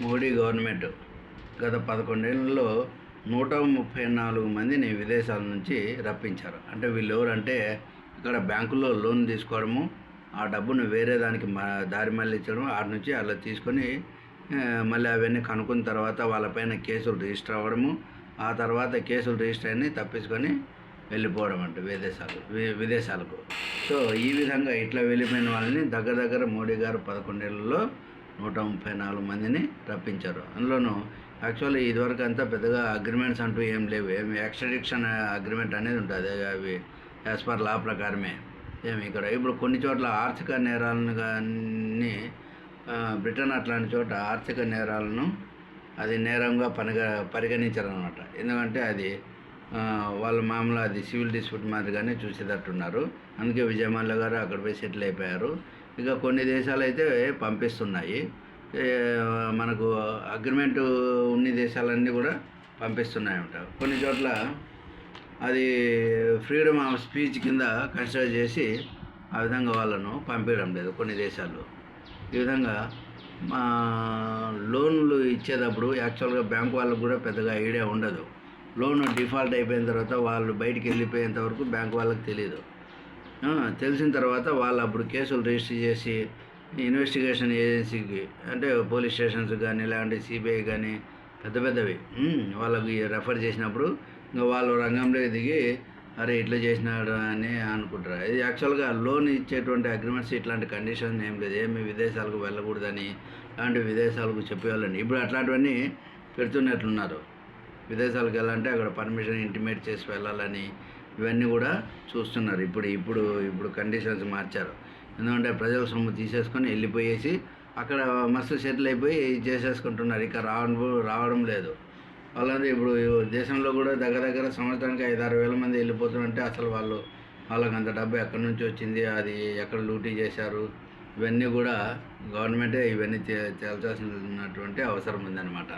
Modi government. గత పదకొండేళ్ళలో నూట ముప్పై నాలుగు మందిని విదేశాల నుంచి రప్పించారు. అంటే వీళ్ళు ఎవరంటే ఇక్కడ బ్యాంకులో లోన్ తీసుకోవడము ఆ డబ్బును వేరే దానికి మా దారి మళ్ళించడం ఆడ నుంచి అలా తీసుకొని మళ్ళీ అవన్నీ కనుక్కున్న తర్వాత వాళ్ళపైన కేసులు రిజిస్టర్ అవ్వడము ఆ తర్వాత కేసులు రిజిస్టర్ అయ్యి తప్పించుకొని వెళ్ళిపోవడం అంటే విదేశాలు వి- విదేశాలకు. సో ఈ విధంగా ఇట్లా వెళ్ళిపోయిన వాళ్ళని దగ్గర దగ్గర మోడీ గారు పదకొండేళ్ళలో నూట ముప్పై నాలుగు మందిని రప్పించారు. అందులోనూ యాక్చువల్లీ ఇదివరకు అంతా పెద్దగా అగ్రిమెంట్స్ అంటూ ఏం లేవు. ఏమి ఎక్స్ట్రడిక్షన్ అగ్రిమెంట్ అనేది ఉంటుంది. అవి యాజ్ పర్ లా ప్రకారమే ఏమి ఇక్కడ. ఇప్పుడు కొన్ని చోట్ల ఆర్థిక నేరాలను కానీ బ్రిటన్ అట్లాంటి చోట ఆర్థిక నేరాలను అది నేరంగా పనిగా పరిగణించారనమాట ఎందుకంటే అది వాళ్ళ మామూలు అది సివిల్ డిస్ప్యూట్ మాదిరిగానే చూసేటట్టున్నారు. అందుకే విజయమాల్య గారు అక్కడ పోయి సెటిల్ అయిపోయారు. ఇక కొన్ని దేశాలు అయితే పంపిస్తున్నాయి మనకు అగ్రిమెంట్ ఉన్ని దేశాలన్నీ కూడా పంపిస్తున్నాయంట. కొన్ని చోట్ల అది ఫ్రీడమ్ ఆఫ్ స్పీచ్ కింద కన్సిడర్ చేసి ఆ విధంగా వాళ్ళను పంపించడం లేదు కొన్ని దేశాలు ఈ విధంగా మా లోన్లు ఇచ్చేటప్పుడు యాక్చువల్గా బ్యాంక్ వాళ్ళకు కూడా పెద్దగా ఐడియా ఉండదు. లోన్ డిఫాల్ట్ అయిపోయిన తర్వాత వాళ్ళు బయటికి వెళ్ళిపోయేంత వరకు బ్యాంక్ వాళ్ళకి తెలియదు తెలిసిన తర్వాత వాళ్ళు అప్పుడు కేసులు రిజిస్టర్ చేసి ఇన్వెస్టిగేషన్ ఏజెన్సీకి అంటే పోలీస్ స్టేషన్స్ కానీ లేదంటే సిబిఐ కానీ పెద్ద పెద్దవి వాళ్ళకి రెఫర్ చేసినప్పుడు ఇంకా వాళ్ళు రంగంలో దిగి అరే ఇట్లా చేసినాడు అని అనుకుంటారు. ఇది యాక్చువల్గా లోన్ ఇచ్చేటువంటి అగ్రిమెంట్స్ ఇట్లాంటి కండిషన్ ఏం లేదు. ఏమి విదేశాలకు వెళ్ళకూడదని అలాంటి విదేశాలకు చెప్పేవాళ్ళని. ఇప్పుడు అట్లాంటివన్నీ పెడుతున్నట్లున్నారు. విదేశాలకు వెళ్ళాలంటే అక్కడ పర్మిషన్ ఇంటిమేట్ చేసి వెళ్ళాలని ఇవన్నీ కూడా చూస్తున్నారు. ఇప్పుడు ఇప్పుడు ఇప్పుడు కండిషన్స్ మార్చారు. ఎందుకంటే ప్రజల సొమ్ము తీసేసుకొని వెళ్ళిపోయేసి అక్కడ మస్తు సెటిల్ అయిపోయి చేసేసుకుంటున్నారు. ఇక రావడం రావడం లేదు. వాళ్ళంతా ఇప్పుడు దేశంలో కూడా దగ్గర దగ్గర సంవత్సరానికి ఐదు ఆరు వేల మంది వెళ్ళిపోతుంటే అసలు వాళ్ళు వాళ్ళకి అంత డబ్బు ఎక్కడి నుంచి వచ్చింది? అది ఎక్కడ లూటీ చేశారు? ఇవన్నీ కూడా గవర్నమెంటే ఇవన్నీ తే తేల్చాల్సినటువంటి అవసరం ఉందన్నమాట.